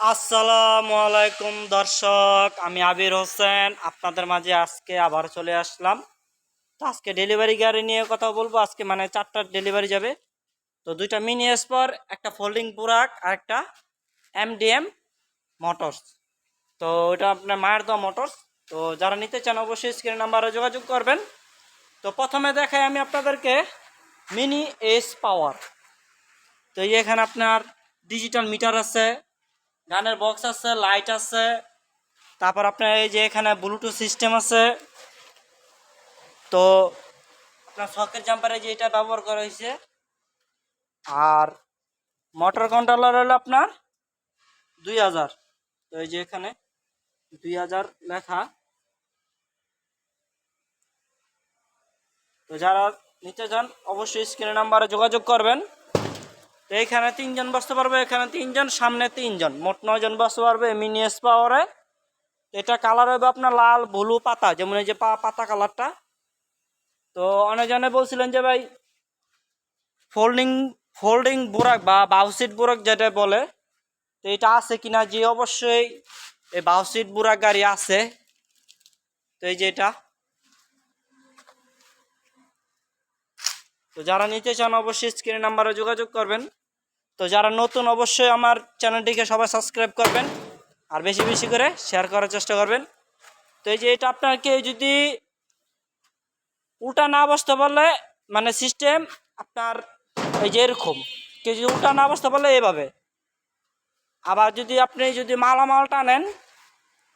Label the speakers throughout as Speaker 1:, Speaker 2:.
Speaker 1: আসসালামু আলাইকুম দর্শক, আমি আবির হোসেন, আপনাদের মাঝে আজকে আবার চলে আসলাম। তো আজকে ডেলিভারি গাড়ি নিয়ে কথা বলব, আজকে মানে চারটা ডেলিভারি যাবে। তো দুইটা মিনি এসপর, একটা ফোল্ডিং বুরাক আর একটা এমডিএম মোটরস। তো এটা আপনার মায়ের দেওয়া মোটরস। তো যারা নিতে চান অবশ্যই স্ক্রিন নাম্বারে যোগাযোগ করবেন। তো প্রথমে দেখাই আমি আপনাদেরকে মিনি এস পাওয়ার। তো এখানে আপনার ডিজিটাল মিটার আছে গানের বক্স আছে লাইট আছে। তারপর আপনার এই যে এখানে ব্লুটুথ সিস্টেম আছে। তো আপনার সকের জাম্পারে যে এটা ব্যবহার করা হয়েছে। আর মোটর কন্ট্রোলার হলো আপনার দুই হাজার। তো এই যে এখানে দুই হাজার লেখা। তো যারা নিতে চান, অবশ্যই স্ক্রিনের নাম্বারে যোগাযোগ করবেন। তো এইখানে তিনজন বসতে পারবে, এখানে তিনজন, সামনে তিনজন। মোট নয়জন বসতে পারবে মিনি পাওয়ারে। এটা কালার হবে আপনার লাল ব্লু পাতা, যেমন এই যে পাতা কালারটা তো অনেকজনে বলছিলেন যে ভাই ফোল্ডিং ফোল্ডিং বুরাক বা বাউসিট বুরাক যেটা বলে, তো এটা আছে কিনা? যে অবশ্যই এই বাউসিট বুরাক গাড়ি আছে। তো এই যে এটা। তো যারা নিতে চান, অবশ্যই স্ক্রিন নাম্বারে যোগাযোগ করবেন। তো যারা নতুন, অবশ্যই আমার চ্যানেলটিকে সবাই সাবস্ক্রাইব করবেন আর বেশি বেশি করে শেয়ার করার চেষ্টা করবেন। তো এই যে এটা আপনাকে যদি উল্টা না বসতে পারলে মানে সিস্টেম আপনার এই যে এরকম, কেউ যদি উল্টা না বসতে পারলে এভাবে। আবার যদি আপনি যদি মালামাল টানেন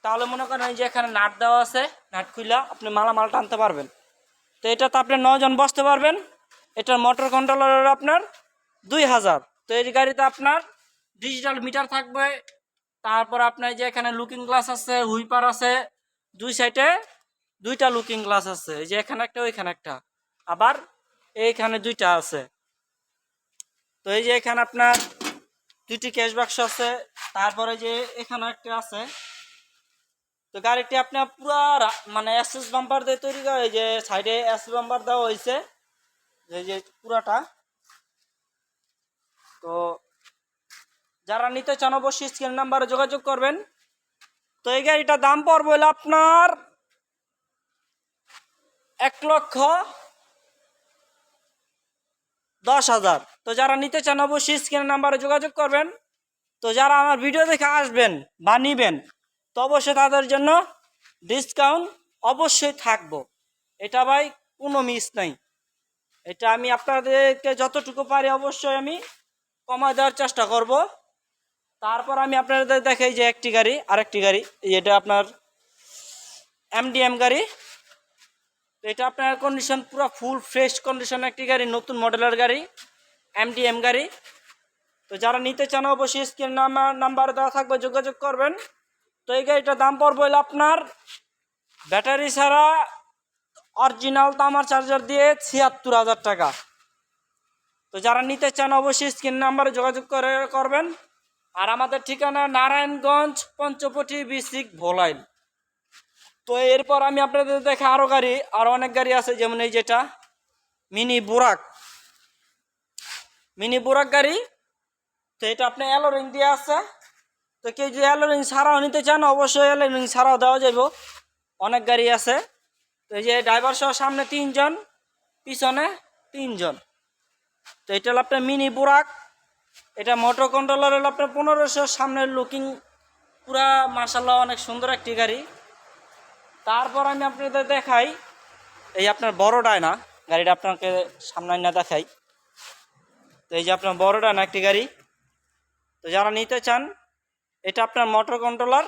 Speaker 1: তাহলে মনে করেন যে এখানে নাট দেওয়া আছে, নাট খুইলা আপনি মালামাল টানতে পারবেন। তো এটাতে আপনি নজন বসতে পারবেন, এটার মোটর কন্ট্রোলার আপনার দুই হাজার। তো এই গাড়িতে আপনার ডিজিটাল মিটার থাকবে। তারপর আপনার যে এখানে লুকিং গ্লাস আছে, হুইপার আছে, দুই সাইডে দুইটা লুকিং গ্লাস আছে। এই যে এখানে একটা, ওইখানে একটা। আবার এইখানে দুইটা আছে। তো এই যে এখানে আপনার দুইটি ক্যাশ বাক্স আছে। তারপরে যে এখানে একটা আছে। তো গাড়িটি আপনার পুরা মানে এসএস বাম্পার দিয়ে তৈরি করা, এই যে সাইডে এস বাম্পার দেওয়া হয়েছে। এই যে পুরাটা। তো যারা নিতে চান অবশ্যই স্ক্রিন নাম্বারে যোগাযোগ করবেন। তো এই গাড়িটার দাম পড়বে হলো আপনার এক লক্ষ দশ হাজার। তো যারা নিতে চান অবশ্যই স্ক্রিন নাম্বারে যোগাযোগ করবেন। তো যারা আমার ভিডিও দেখে আসবেন বা নিবেন, তো অবশ্যই তাদের জন্য ডিসকাউন্ট অবশ্যই থাকব। এটা ভাই কোনো মিস নাই। এটা আমি আপনাদেরকে যতটুকু পারি অবশ্যই আমি কমায় দেওয়ার চেষ্টা করব। তারপর আমি আপনাদের দেখাই যে একটি গাড়ি, আরেকটি গাড়ি এটা আপনার এমডিএম গাড়ি। তো এটা আপনার কন্ডিশন পুরো ফুল ফ্রেশ কন্ডিশন একটি গাড়ি, নতুন মডেলের গাড়ি এমডিএম গাড়ি। তো যারা নিতে চান অবশ্যই স্ক্রিন নাম্বার নাম্বার দেওয়া থাকবে, যোগাযোগ করবেন। তো এই গাড়িটার দাম পড়বে হলো আপনার ব্যাটারি ছাড়া অরিজিনাল তামার চার্জার দিয়ে ছিয়াত্তর হাজার টাকা। তো যারা নিতে চান অবশ্যই স্ক্রিন নাম্বারে যোগাযোগ করে করবেন। আর আমাদের ঠিকানা নারায়ণগঞ্জ, পঞ্চপটি বিসিক ভোলাইল। তো এরপর আমি আপনাদের দেখে আরও গাড়ি আরও অনেক গাড়ি আছে, যেমন এই যেটা, মিনি বুরাক। মিনি বুরাক গাড়ি, তো এটা আপনি অ্যালোরিং দিয়ে আছে। তো কেউ যদি অ্যালোরিং ছাড়াও নিতে চান, অবশ্যই অ্যালোরিং ছাড়াও দেওয়া যাইব। অনেক গাড়ি আছে। তো এই যে ড্রাইভার সহ সামনে তিনজন, পিছনে তিনজন। তো এটা হলো আপনার মিনি বুরাক এটা মোটর কন্ট্রোলার হলো আপনার পনেরোশো, সামনের লুকিং পুরা মার্শাল্লাহ অনেক সুন্দর একটি গাড়ি। তারপর আমি আপনাদের দেখাই, এই আপনার বড় ডায়না, গাড়িটা আপনাকে সামনে না দেখাই। তো এই যে আপনার বড় ডায়না একটি গাড়ি। তো যারা নিতে চান, এটা আপনার মোটর কন্ট্রোলার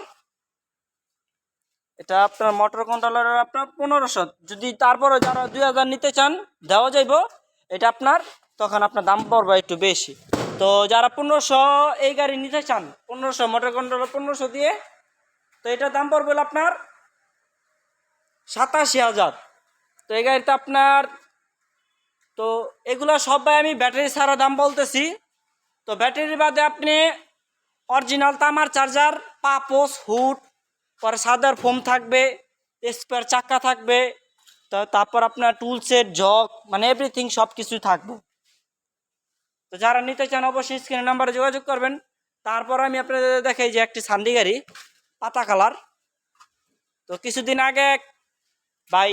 Speaker 1: এটা আপনার মোটর কন্ট্রোলার আপনার পনেরোশো। যদি তারপরে যারা দুই হাজার নিতে চান, দেওয়া যাইব। এটা আপনার তখন আপনার দাম পড়বে একটু বেশি। তো যারা পনেরোশো এই গাড়ি নিতে চান, পনেরোশো মোটর কন্ট্রোলার পনেরোশো দিয়ে, তো এটার দাম পড়বে আপনার সাতাশি হাজার। তো এই গাড়িতে আপনার, তো এগুলো সবাই আমি ব্যাটারি ছাড়া দাম বলতেছি। তো ব্যাটারি বাদে আপনি অরিজিনাল তামার চার্জার, পাপোস, হুড, পরে সাদার ফোম থাকবে, স্পেয়ার চাক্কা থাকবে, তো তারপর আপনার টুল সেট জগ মানে এভরিথিং সব কিছুই থাকবে। তো যারা নিতে চান অবশ্যই স্ক্রিনের নাম্বারে যোগাযোগ করবেন। তারপর আমি আপনাদের দেখাই যে একটি সান্ডি গাড়ি, পাতা কালার। তো কিছুদিন আগে ভাই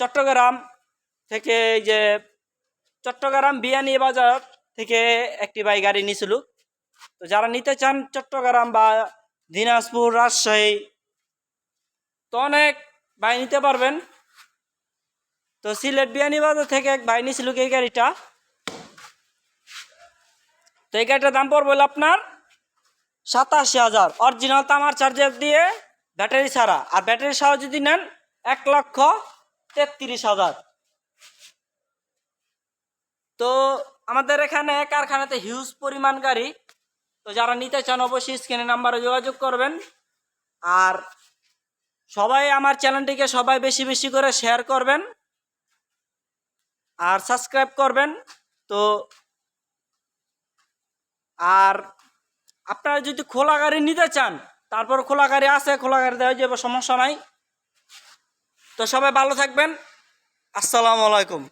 Speaker 1: চট্টগ্রাম থেকে এই যে চট্টগ্রাম বিয়ানি বাজার থেকে একটি ভাই গাড়ি নিয়েছিল তো যারা নিতে চান চট্টগ্রাম বা দিনাজপুর, রাজশাহী, তো অনেক ভাই নিতে পারবেন। তো সিলেট বিয়ানি বাজার থেকে এক ভাই নিয়েছিল এই গাড়িটা। এই গাড়িটার দাম পড়বে হলো আপনার সাতাশি হাজার। অরিজিনাল তামার চার্জার দিয়ে ব্যাটারি ছাড়া। আর ব্যাটারি সহ যদি নেন, এক লক্ষ তেত্রিশ হাজার। তো আমাদের এখানে কারখানাতে হিউজ পরিমাণ গাড়ি। তো যারা নিতে চান, অবশ্যই স্ক্রিনে নাম্বারে যোগাযোগ করবেন। আর সবাই আমার চ্যানেলটিকে সবাই বেশি বেশি করে শেয়ার করবেন। আর সাবস্ক্রাইব করবেন। তো আর আপনারা যদি খোলা গাড়ি নিতে চান, তারপর খোলা গাড়ি আছে, খোলা গাড়ি দেওয়া যাবে, সমস্যা নাই। তো সবাই ভালো থাকবেন। আসসালামু আলাইকুম।